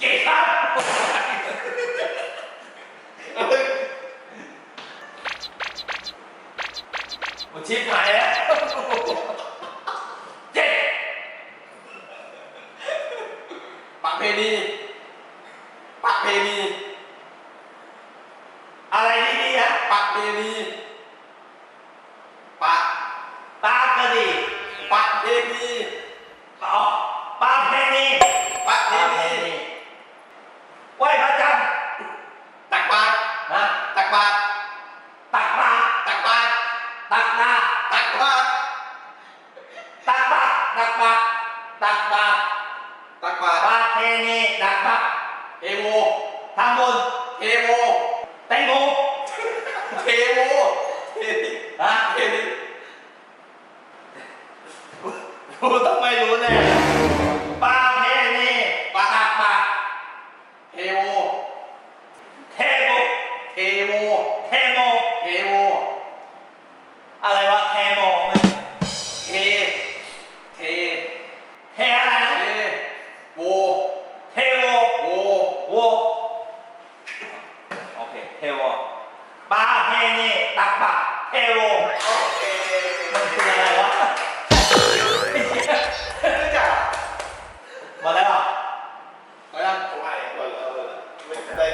เก่งครับมันชิบหายแล้วเจ็ดประเพณีประเพณีอะไรดีๆฮะประเพณีปะตากระดีประเพณี ต่อปลาเพณี ประเพ ปลาเพ ณี ณีไหว้พระจันทร์ ตักบาตร นะ ตักบาตร ตักบาตร ตักบาตร ตักนาตักบาตรตักบาตรตักบาตรตักบาตรตักบาตรปลาเพณีตักบาตรเทโมทำบุญเทโมแตงโมเทโมเทนิฮะเทนิกูต้องไม่รู้แน่ปลาเพณีปลาตักบาตรเทโม ปลาเน่ตักบาตรเทโวโอเคมันคืออะไรวะรู้จักมาแล้วเหรอเอายังผมให้ก่อนแล้วไม่ได้